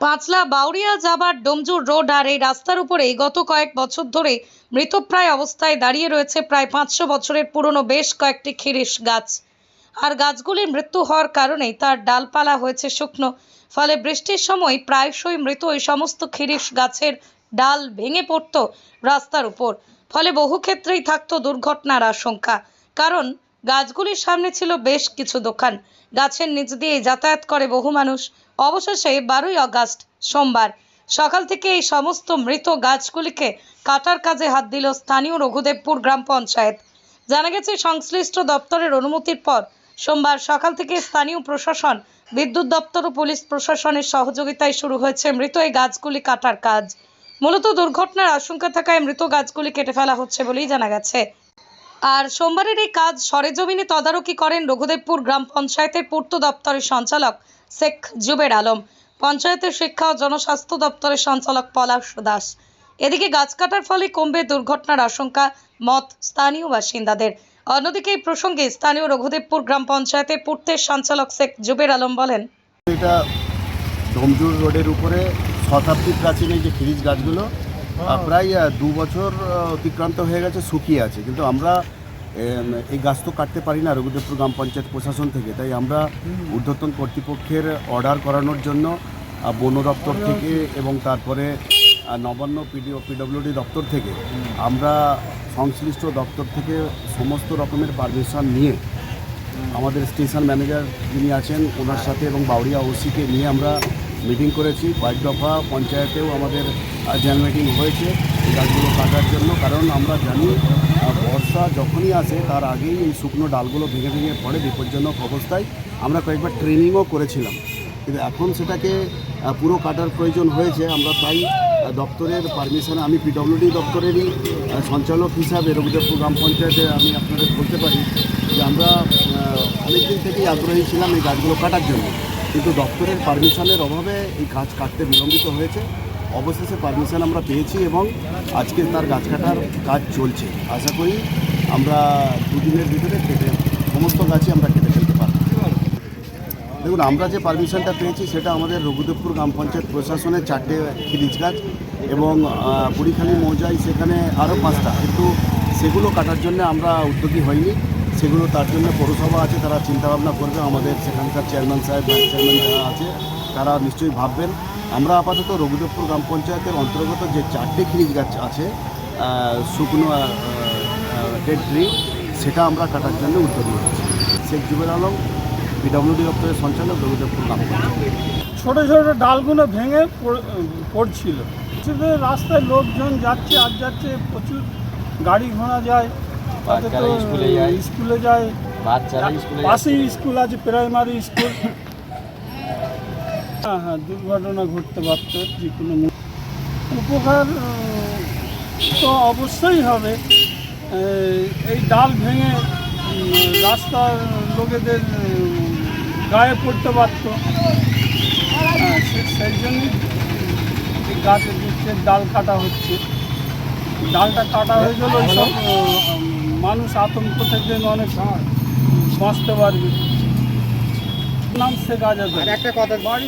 পাঁচলা বাউরিয়া যাবার ডোমজুর রোড আর এই রাস্তার উপরেই গত কয়েক বছর ধরে মৃতপ্রায় অবস্থায় দাঁড়িয়ে রয়েছে প্রায় পাঁচশো বছরের পুরনো বেশ কয়েকটি খিরিস গাছ। আর গাছগুলির মৃত্যু হওয়ার কারণেই তার ডালপালা হয়েছে শুকনো। ফলে বৃষ্টির সময় প্রায়শই মৃত এই সমস্ত খিরিস গাছের ডাল ভেঙে পড়তো রাস্তার উপর। ফলে বহু ক্ষেত্রেই থাকতো দুর্ঘটনার আশঙ্কা। কারণ গাছগুলির সামনে ছিল বেশ কিছু দোকান। গাছের নিচ দিয়ে যাতায়াত করে বহু মানুষ। অবশেষে বারোই আগস্ট, সোমবার, সকাল থেকে এই সমস্ত মৃত গাছগুলিকে কাটার কাজে হাত দিল স্থানীয় রঘুদেবপুর গ্রাম পঞ্চায়েত। জানা গেছে, সংশ্লিষ্ট দপ্তরের অনুমতির পর সোমবার সকাল থেকে স্থানীয় প্রশাসন, বিদ্যুৎ দপ্তর ও পুলিশ প্রশাসনের সহযোগিতায় শুরু হয়েছে মৃত এই গাছগুলি কাটার কাজ। মূলত দুর্ঘটনার আশঙ্কা থাকায় মৃত গাছগুলি কেটে ফেলা হচ্ছে বলেই জানা গেছে। আর সোমবারের এই কাজ সরেজমিনে তদারকি করেন রঘুদেবপুর গ্রাম পঞ্চায়েতের পূর্ত দপ্তরের সঞ্চালক শেখ জুবের আলম, পঞ্চায়েতের শিক্ষা ও জনস্বাস্থ্য দপ্তরের সঞ্চালক পলাশ দাস। এদিকে গাছ কাটার ফলে কমবে দুর্ঘটনার আশঙ্কা মত স্থানীয় বাসিন্দাদের। অন্যদিকে এই প্রসঙ্গে স্থানীয় রঘুদেবপুর গ্রাম পঞ্চায়েতের পূর্তের সঞ্চালক শেখ জুবের আলম বলেন, এটা ডোমজুর রোডের উপরে শতাব্দী প্রাচীন যে ফ্রিজ গাছগুলো প্রায় দু বছর অতিক্রান্ত হয়ে গেছে, শুকিয়ে আছে। কিন্তু আমরা এই গাছ তো কাটতে পারি না, রঘুদেবপুর গ্রাম পঞ্চায়েত প্রশাসন থেকে। তাই আমরা ঊর্ধ্বতন কর্তৃপক্ষের অর্ডার করানোর জন্য বন দপ্তর থেকে এবং তারপরে নবান্ন পিডিও পিডব্লিউডি দপ্তর থেকে আমরা সংশ্লিষ্ট দপ্তর থেকে সমস্ত রকমের পারমিশন নিয়ে আমাদের স্টেশন ম্যানেজার যিনি আছেন, ওনার সাথে এবং বাউরিয়া ওসিকে নিয়ে আমরা মিটিং করেছি, কয়েক দফা পঞ্চায়েতেও আমাদের জেনারেল মিটিং হয়েছে, এই গাছগুলো কাটার জন্য। কারণ আমরা জানি বর্ষা যখনই আসে, তার আগেই এই শুকনো ডালগুলো ভেঙে ভেঙে পড়ে বিপজ্জনক অবস্থায়। আমরা কয়েকবার ট্রেনিংও করেছিলাম। কিন্তু এখন সেটাকে পুরো কাটার প্রয়োজন হয়েছে। আমরা তাই দপ্তরের পারমিশন, আমি পিডব্লিউডি দপ্তরেরই সঞ্চালক হিসাবে রঘুদেবপুর গ্রাম পঞ্চায়েতে আমি আপনাদের বলতে পারি যে আমরা অনেক দিন থেকেই আগ্রহী ছিলাম এই গাছগুলো কাটার জন্য। কিন্তু দপ্তরের পারমিশনের অভাবে এই গাছ কাটতে বিলম্বিত হয়েছে। অবশেষে পারমিশন আমরা পেয়েছি এবং আজকে তার গাছ কাটার কাজ চলছে। আশা করি আমরা দুদিনের ভিতরে কেটে সমস্ত গাছই আমরা কেটে ফেলতে পারব। দেখুন, আমরা যে পারমিশনটা পেয়েছি সেটা আমাদের রঘুদেবপুর গ্রাম পঞ্চায়েত প্রশাসনের চারটে খিরিজ গাছ এবং বুড়িখালি মৌজায় সেখানে আরও পাঁচটা। কিন্তু সেগুলো কাটার জন্য আমরা উদ্যোগী হইনি। সেগুলো তার জন্য পৌরসভা আছে, তারা চিন্তাভাবনা করবে, আমাদের সেখানকার চেয়ারম্যান সাহেব ভাইস চেয়ারম্যান যারা আছে, তারা নিশ্চয়ই ভাববেন। আমরা আপাতত রঘুদেবপুর গ্রাম পঞ্চায়েতের অন্তর্গত যে চারটে খিরিজ গাছ আছে শুকনো ডেড ট্রি সেটা আমরা কাটার জন্য উদ্যোগ হয়েছি। শেখ জুবের আলম পিডব্লিউডি দপ্তরের সঞ্চালক, রঘুদেবপুর গ্রাম ছোট ছোট ডালগুলো ভেঙে পড়- পড়ছিল। রাস্তায় লোকজন যাচ্ছে, আর যাচ্ছে, প্রচুর গাড়ি ঘোড়া যায়। বাচ্চারা স্কুলে যায়। স্কুলে যায়। বাচ্চারা স্কুলে পাশেই স্কুল আছে প্রাইমারি স্কুল। হ্যাঁ হ্যাঁ দুর্ঘটনা ঘটতে পারত যে কোনো। উপকার তো অবশ্যই হবে। এই, ডাল ভেঙে রাস্তার লোকেদের গায়ে পড়তে পারত। হ্যাঁ, সে- সেই জন্যই গাছের বৃক্ষের ডাল কাটা হচ্ছে। ডালটা কাটা হয়ে গেলে ওইসব উম, মানুষ আতঙ্ক থেকে অনেক বাঁচতে পারবে নাম শেখ আজাদ একটা কথা বাড়ি